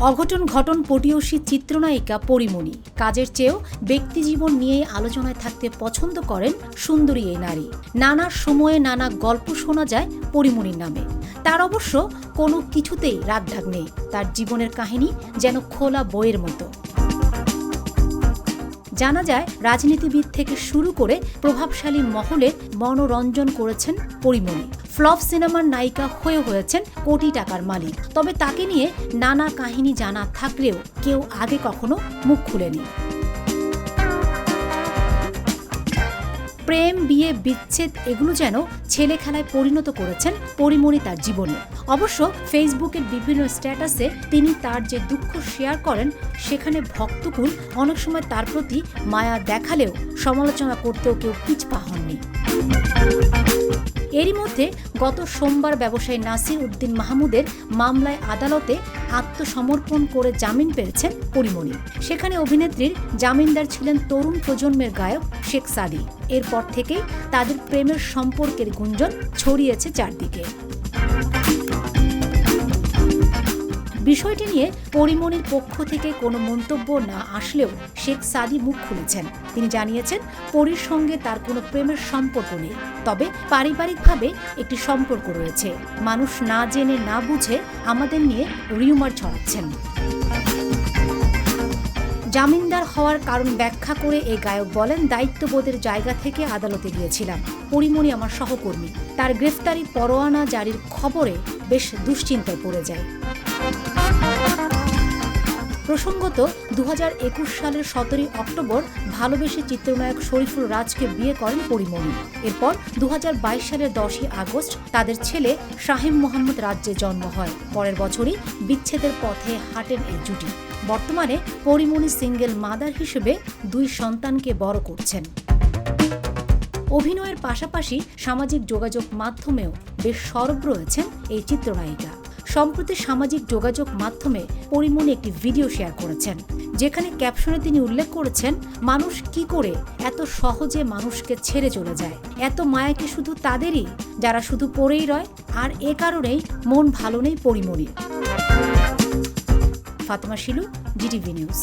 অঘটন ঘটন পটিয়সী চিত্রনায়িকা পরিমণি। কাজের চেয়েও ব্যক্তিজীবন নিয়ে আলোচনায় থাকতে পছন্দ করেন সুন্দরী এই নারী। নানা সময়ে নানা গল্প শোনা যায় পরিমণির নামে। তার অবশ্য কোনো কিছুতেই রাগঢাক নেই। তার জীবনের কাহিনী যেন খোলা বইয়ের মতো। জানা যায়, রাজনীতিবিদ থেকে শুরু করে প্রভাবশালী মহলে মনোরঞ্জন করেছেন পরিমণি। ফ্লপ সিনেমার নায়িকা হয়ে হয়েছেন কোটি টাকার মালিক। তবে তাকে নিয়ে নানা কাহিনী জানা থাকলেও কেউ আগে কখনো মুখ খুলেনি। প্রেম, বিয়ে, বিচ্ছেদ এগুলো যেন ছেলে খেলায় পরিণত করেছেন পরিমণি তার জীবনে। অবশ্য ফেসবুকের বিভিন্ন স্ট্যাটাসে তিনি তার যে দুঃখ শেয়ার করেন, সেখানে ভক্তকুল অনেক সময় তার প্রতি মায়া দেখালেও সমালোচনা করতেও কেউ পিছপা হননি। এরই মধ্যে গত সোমবার ব্যবসায়ী নাসির উদ্দিন মাহমুদের মামলায় আদালতে আত্মসমর্পণ করে জামিন পেয়েছেন পরিমণি। সেখানে অভিনেত্রীর জামিনদার ছিলেন তরুণ প্রজন্মের গায়ক শেখ সাদি। এরপর থেকেই তাদের প্রেমের সম্পর্কের গুঞ্জন ছড়িয়েছে চারদিকে। বিষয়টি নিয়ে পরিমণির পক্ষ থেকে কোনো মন্তব্য না আসলেও শেখ সাদি মুখ খুলেছেন। তিনি জানিয়েছেন, পরির সঙ্গে তার কোনো প্রেমের সম্পর্ক নেই, তবে পারিবারিকভাবে একটি সম্পর্ক রয়েছে। মানুষ না জেনে না বুঝে আমাদের নিয়ে রিউমার ছড়াচ্ছেন। জামিনদার হওয়ার কারণ ব্যাখ্যা করে এই গায়ক বলেন, দায়িত্ববোধের জায়গা থেকে আদালতে গিয়েছিলাম। পরিমণি আমার সহকর্মী। তার গ্রেফতারি পরোয়ানা জারির খবরে বেশ দুশ্চিন্তায় পড়ে যায়। প্রসঙ্গত দু হাজার একুশ সালের সতেরোই অক্টোবর ভালোবেসে চিত্রনায়ক শরীফুল রাজকে বিয়ে করেন পরিমণি এরপর দু হাজার বাইশ সালের দশই আগস্ট তাদের ছেলে শাহিম মোহাম্মদ রাজ্যে জন্ম হয়। পরের বছরই বিচ্ছেদের পথে হাঁটেন এই জুটি। বর্তমানে পরিমণি সিঙ্গেল মাদার হিসেবে দুই সন্তানকে বড় করছেন। অভিনয়ের পাশাপাশি সামাজিক যোগাযোগ মাধ্যমেও বেশ সরব রয়েছেন এই চিত্রনায়িকা। সম্প্রতি সামাজিক যোগাযোগ মাধ্যমে পরিমণি একটি ভিডিও শেয়ার করেছেন, যেখানে ক্যাপশনে তিনি উল্লেখ করেছেন, মানুষ কি করে এত সহজে মানুষকে ছেড়ে চলে যায়। এত মায়া কি শুধু তাদেরই, যারা শুধু পড়েই রয়, আর এ কারণেই মন ভালো নেই Porimoni Fatma Shilu GTV news